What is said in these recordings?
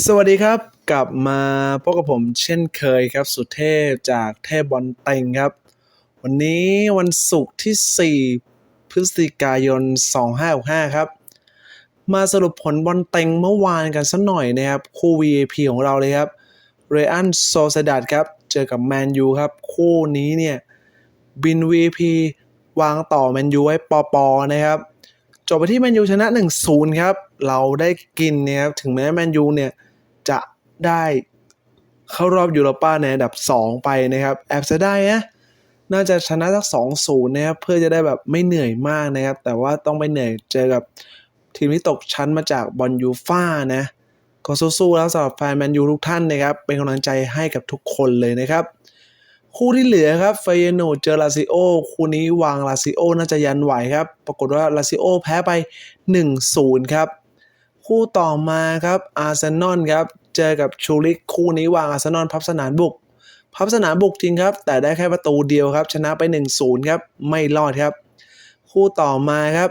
สวัสดีครับ กลับมาพบกับผมเช่นเคยครับ สุเทพจากเทพบอลเต็งครับ วันนี้วันศุกร์ที่ 4 พฤศจิกายน 2565 ครับ มาสรุปผลบอลเต็งเมื่อวานกันสักหน่อยนะครับ คู่ VAP ของเราเลยครับเรอันโซเซดัดครับ เจอกับแมนยูครับ คู่นี้เนี่ย บิน VAP วางต่อแมนยูไว้ปอปอนะครับ บไปที่แมนยูชนะ 1-0 ครับ เราได้กินเนี่ยถึงแม้แมนยูเนี่ยจะได้เข้ารอบยูโรป้าในอันดับ 2 ไปนะครับ แอบเสียดายนะน่าจะชนะสัก2-0นะครับเพื่อจะได้แบบไม่เหนื่อยมากนะครับ แต่ว่าต้องไปเหนื่อยเจอกับทีมที่ตกชั้นมาจากบอลยูฟ่านะก็สู้ๆแล้วสำหรับแฟนแมนยูทุกท่านนะครับ เป็นกำลังใจให้กับทุกคนเลยนะครับ คู่ที่เหลือครับเฟยโนเจอลาซิโอคู่นี้วางลาซิโอน่าจะยันไหวครับ ปรากฏว่าลาซิโอแพ้ไป 1-0 ครับ คู่ต่อมาครับอาร์เซนอลครับ เจอกับชูริกคู่นี้วางอาร์เซนอลพับสนามบุก พับสนามบุกจริงครับ แต่ได้แค่ประตูเดียวครับ ชนะไป 1-0 ครับ ไม่รอดครับ คู่ต่อมาครับ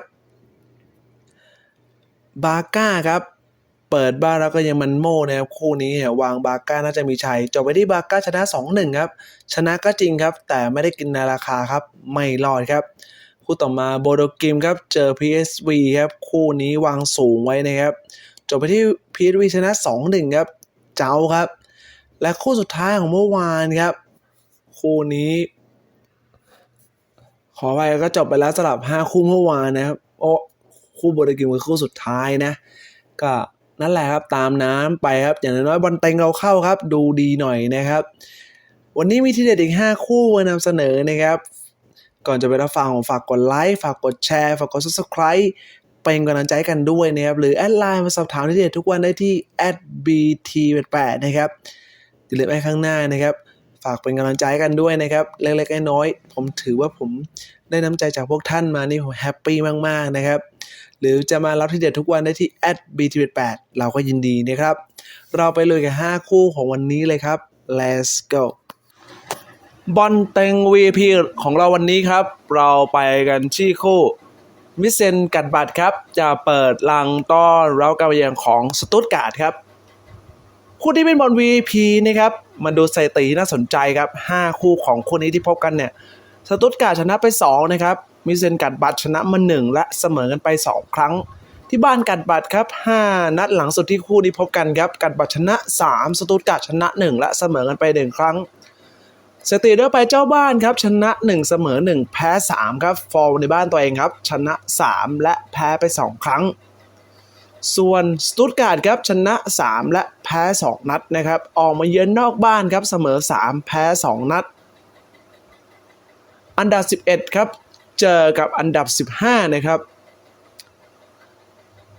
บาก้าครับ เปิดบ้านแล้วก็ยังมันโม่นะครับคู่นี้เนี่ยวางบาก้าน่าจะมีชัยจบไปที่บาก้าชนะ 2-1 ครับ ชนะก็จริงครับ แต่ไม่ได้กินในราคาครับ ไม่รอดครับ คู่ต่อมาโบโดกิมครับ เจอ PSV ครับ คู่นี้วางสูงไว้นะครับ จบไปที่ PSV ชนะ 2-1 ครับ เจ้าครับ และคู่สุดท้ายของเมื่อวานครับ คู่นี้ ขอไปก็จบไปแล้วสำหรับ 5 คู่เมื่อวานนะครับ โอ้คู่โบโดกิมคือคู่สุดท้ายนะ ก็ นั่นแหละครับตามน้ำไปครับ อย่างน้อยบอลเต็งเราเข้าครับ ดูดีหน่อยนะครับ วันนี้มีทีเด็ดอีก 5 คู่มานำเสนอนะครับ ก่อนจะไปรับฟังผมฝากกดไลค์ฝากกดแชร์ฝากกด subscribe เป็นกำลังใจกันด้วยนะครับ หรือแอดไลน์มาสอบถามทีเด็ดทุกวันได้ที่ @bt88 นะครับอย่าลืมไอ้ข้างหน้านะครับ ฝากเป็นกำลังใจกันด้วยนะครับ เล็กๆน้อยๆผมถือว่าผมได้น้ำใจจากพวกท่านมานี่ผมแฮปปี้มากๆนะครับ หรือจะมารับที่เด็ดทุกวันได้ที่ @bt88 เราก็ยินดีนะครับ เราไปเลยกับ 5 คู่ของวันนี้เลยครับ let's go บอลเต็ง VP ของเราวันนี้ครับ เราไปกันที่คู่มิเซนกัดบัตรครับ จะเปิดลังต้อนรับการมาเยือนของสตุตการ์ดครับ คู่ที่เป็นบอล VP นะครับ มาดูสถิติน่าสนใจครับ 5 คู่ของคู่นี้ที่พบกันเนี่ย สตุตการ์ชนะไป 2 นะครับ มิเซนกัดบัตรชนะมา 1 และเสมอกันไป 2 ครั้ง ที่บ้านกัดบัตรครับ 5 นัดหลังสุดที่คู่นี้พบกันครับ กัดบัตรชนะ 3 สตุตการ์ชนะ 1 และเสมอกันไป 1 ครั้งสถิติด้วยไปเจ้าบ้านครับ ชนะ 1 เสมอ 1 แพ้ 3 ครับ ฟอร์ในบ้านตัวเองครับ ชนะ 3 และแพ้ไป 2 ครั้ง ส่วนสตุตการ์ดครับชนะ 3 และแพ้ 2 นัดนะครับ ออกมาเยือนนอกบ้านครับเสมอ 3 แพ้ 2 นัด อันดับ 11 ครับ เจอกับอันดับ 15 นะครับ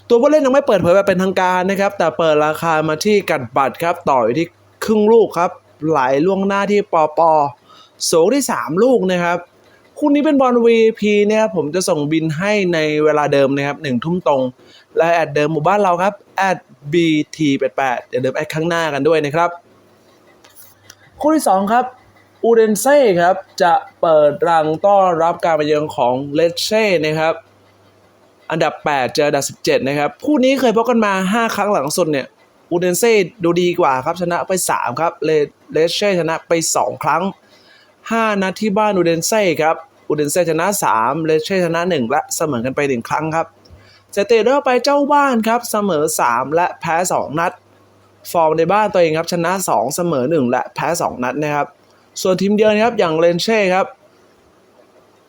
ตัวผู้เล่นยังไม่เปิดเผยแบบเป็นทางการนะครับ แต่เปิดราคามาที่กัดบัตรครับ ต่ออยู่ที่ครึ่งลูกครับ ไหลล่วงหน้าที่ปอปอสูงที่ 3 ลูกนะครับคู่นี้เป็นบอล VP นะครับผมจะส่งบินให้ในเวลาเดิมนะครับหนึ่งทุ่มตรง และแอดเดิมหมู่บ้านเราครับแอด BT88 อย่าลืมแอดข้างหน้ากันด้วยนะครับ คู่ที่ 2 ครับ อูเดนเซ่ครับ จะเปิดรังต้อนรับการมาเยือนของเลเช่นะครับ อันดับ 8 เจออันดับ 17 นะครับ คู่นี้เคยพบกันมา 5 ครั้งหลังสุดเนี่ยอูเดนเซ่ดูดีกว่าครับ ชนะไป 3 ครับเลเช่ชนะไป 2 ครั้ง 5 นัดที่บ้านอูเดนเซ่ครับอูเดนเซ่ชนะ 3 เลเช่ชนะ 1 และเสมอกันไป 1 ครั้งครับเซเตเดอร์ไปเจ้าบ้านครับเสมอ 3 และแพ้ 2 นัด ฟอร์มในบ้านตัวเองครับชนะ 2 เสมอ 1 และแพ้ 2 นัดนะครับ ส่วนทีมเยือนครับอย่างเลนเช่ครับ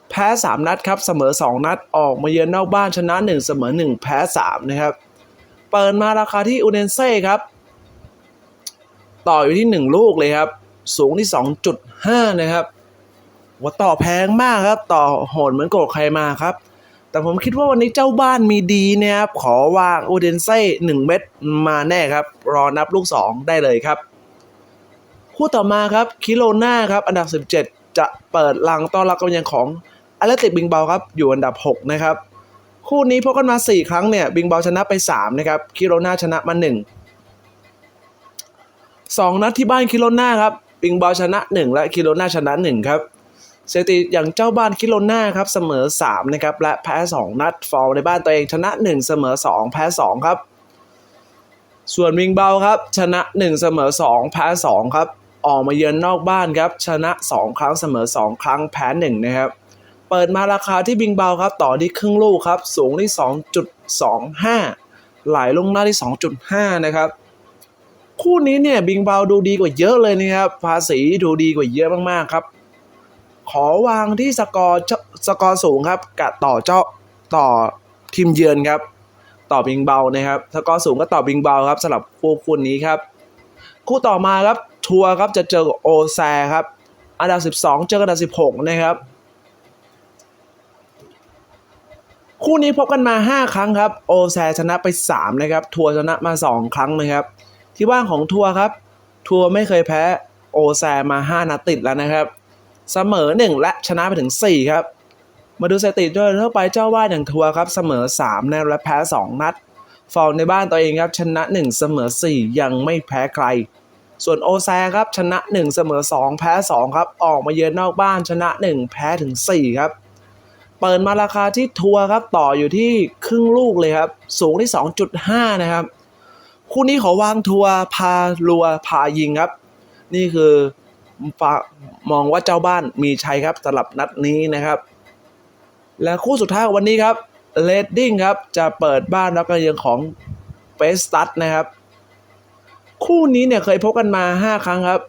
แพ้ 3 นัดครับ เสมอ 2 นัดออกมาเยือนนอกบ้านชนะ 1 เสมอ 1 แพ้ 3 นะครับ เปิดมาราคาที่อูเดนเซ่ครับ ต่ออยู่ที่ 1 ลูกเลยครับ สูงที่ 2.5 นะครับว่าต่อแพงมากครับ ต่อโหดเหมือนโกรธใครมาครับ แต่ผมคิดว่าวันนี้เจ้าบ้านมีดีนะครับ ขอวางอูเดนเซ่1เม็ดมาแน่ครับ รอนับลูก 2 ได้เลยครับ คู่ต่อมาครับคิโลนาครับ อันดับ 17 จะเปิดลังต้อนรับกำลังของอเลติกบิงเบาครับ อยู่อันดับ 6 นะครับ คู่นี้พบกันมา 4 ครั้งเนี่ย บิงเบาชนะไป 3 นะครับ คิโลนาชนะมา 1 2 นัดที่บ้านคิโลนาครับ บิงเบาชนะ 1 และคิโลนาชนะ 1 ครับสถิติอย่างเจ้าบ้านคิโลนาครับ เสมอ 3 นะครับ และแพ้ 2 นัดฟอร์มในบ้านตัวเองชนะ 1 เสมอ 2 แพ้ 2 ครับ ส่วนวิงเบาครับชนะ 1 เสมอ 2 แพ้ 2 ครับ ออกมาเยือนนอกบ้านครับ ชนะ 2 ครั้งเสมอ 2 ครั้งแพ้1นะครับ เปิดมาราคาที่บิงเบาครับ ต่อที่ครึ่งลูกครับ สูงที่ 2.25 ไหลลงหน้าที่ 2.5 นะครับ คู่นี้เนี่ยบิงเบาดูดีกว่าเยอะเลยนะครับ ภาษีดูดีกว่าเยอะมากๆครับ ขอวางที่สกอร์สกอร์สูงครับกะต่อเจ้าต่อทีมเยือนครับ ต่อบิงเบานะครับสกอร์สูงก็ต่อบิงเบาครับสำหรับคู่คู่นี้ครับ คู่ต่อมาครับ ทัวร์ครับจะเจอโอแซครับ อันดับ 12 เจอกับอันดับ 16 นะครับ คู่นี้พบกันมา 5 ครั้งครับ โอแซชนะไป 3 นะครับ ทัวร์ชนะมา 2 ครั้งนะครับ ที่บ้านของทัวร์ครับ ทัวร์ไม่เคยแพ้โอแซมา 5 นัดติดแล้วนะครับ เสมอ 1 และชนะไปถึง 4 ครับ มาดูสถิติโดยทั่วไปเจ้าบ้าอย่างทัวร์ครับ เสมอ3นะและแพ้ 2 นัดฟอร์มในบ้านตัวเองครับ ชนะ 1 เสมอ 4 ยังไม่แพ้ใคร ส่วนโอแซครับชนะ 1 เสมอ 2 แพ้ 2 ครับ ออกมาเยือนนอกบ้านชนะ 1 แพ้ถึง 4 ครับ เปิดมาราคาที่ทัวร์ครับต่ออยู่ที่ครึ่งลูกเลยครับ สูงที่ 2.5 นะครับ คู่นี้ขอวางทัวร์พาลัวพายิงครับ นี่คือฝากมองว่าเจ้าบ้านมีชัยครับสำหรับนัดนี้นะครับ และคู่สุดท้ายวันนี้ครับเลดดิ้งครับจะเปิดบ้านรับการเยือนของเฟสตัดนะครับ คู่นี้เนี่ยเคยพบกันมา 5 ครั้งครับ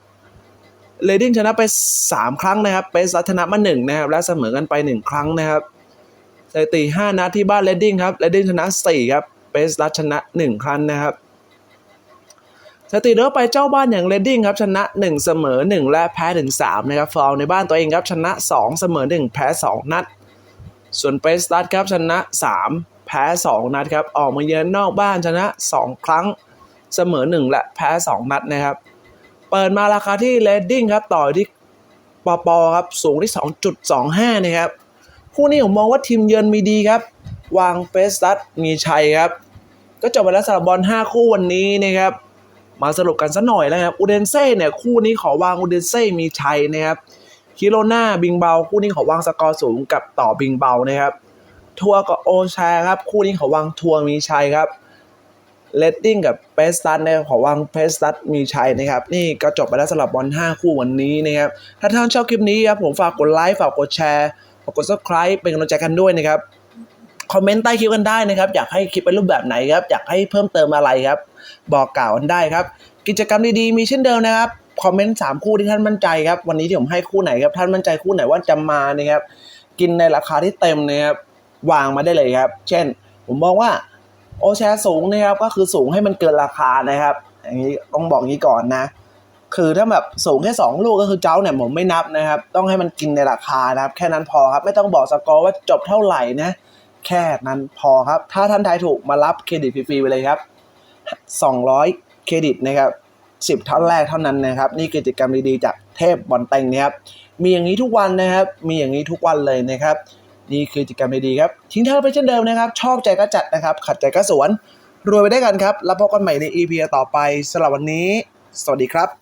เลดิ้งชนะไป 3 ครั้งนะครับเฟสตัชนะมา1นะครับและเสมอกันไป 1 ครั้งนะครับสถิติ5นัดที่บ้านเลดดิ้งครับเลดดิ้งชนะ4ครับเฟสตัชนะ 1 ครั้งนะครับสถิติเดิมไปเจ้าบ้านอย่างเรดดิ้งครับชนะ 1 เสมอ 1 และแพ้ถึง3นะครับฟอลในบ้านตัวเองครับชนะ 2 เสมอ 1 แพ้ 2 นัด ส่วนเปสตัดครับชนะ 3 แพ้ 2 นัดครับออกมาเยือนนอกบ้านชนะ 2 ครั้ง เสมอ 1 และแพ้ 2 นัดนะครับ เปิดมาราคาที่เรดดิ้งครับต่อที่ปอปอครับสูงที่ 2.25 นะครับ คู่นี้ผมมองว่าทีมเยือนมีดีครับ วางเฟสตัดมีชัยครับ ก็จบไปแล้วสำหรับบอล 5 คู่วันนี้นะครับ มาสรุปกันสักหน่อยแล้วครับอูเดนเซ่เนี่ยคู่นี้ขอวางอูเดนเซ่มีชัยนะครับคิโรนาบิงเบาคู่นี้ขอวางสกอร์สูงกับต่อบิงเบานะครับทัวร์กับโอชาครับ คู่นี้ขอวางทัวร์มีชัยครับ เลดดิ้งกับเปสตันเนี่ยขอวางเปสตันมีชัยนะครับ นี่ก็จบไปแล้วสำหรับบอล 5 คู่วันนี้นะครับ ถ้าท่านชอบคลิปนี้ครับผมฝากกดไลค์ฝากกดแชร์ฝากกด subscribe เป็นกำลังใจกันด้วยนะครับ คอมเมนต์ใต้คลิปกันได้นะครับ อยากให้คลิปเป็นรูปแบบไหนครับ อยากให้เพิ่มเติมอะไรครับ บอกกล่าวกันได้ครับ กิจกรรมดีๆมีเช่นเดิมนะครับคอมเมนต์สามคู่ที่ท่านมั่นใจครับวันนี้ที่ผมให้คู่ไหนครับท่านมั่นใจคู่ไหนว่าจะมานะครับกินในราคาที่เต็มนะครับวางมาได้เลยครับ เช่น ผมมองว่า โอแชร์สูงนะครับก็คือสูงให้มันเกินราคานะครับอย่างนี้ต้องบอกงี้ก่อนนะ คือถ้าแบบสูงแค่ 2 ลูกก็คือเจ้าเนี่ยผมไม่นับนะครับ ต้องให้มันกินในราคานะครับ แค่นั้นพอครับ ไม่ต้องบอกสกอร์ว่าจบเท่าไหร่นะ แค่นั้นพอครับ ถ้าท่านทายถูกมารับเครดิตฟรีๆไปเลยครับ 200 เครดิตนะครับ10ท่านแรกเท่านั้นนะครับ นี่กิจกรรมดีๆจากเทพบอลเต็งนะครับ มีอย่างนี้ทุกวันนะครับ มีอย่างนี้ทุกวันเลยนะครับ นี่คือกิจกรรมดีๆครับ ทิ้งท้ายไปเช่นเดิมนะครับ ชอบใจก็จัดนะครับ ขัดใจก็สวน รวยไปได้วยกันครับ แล้วพบกันใหม่ใน EP ต่อไปสำหรับวันนี้ สวัสดีครับ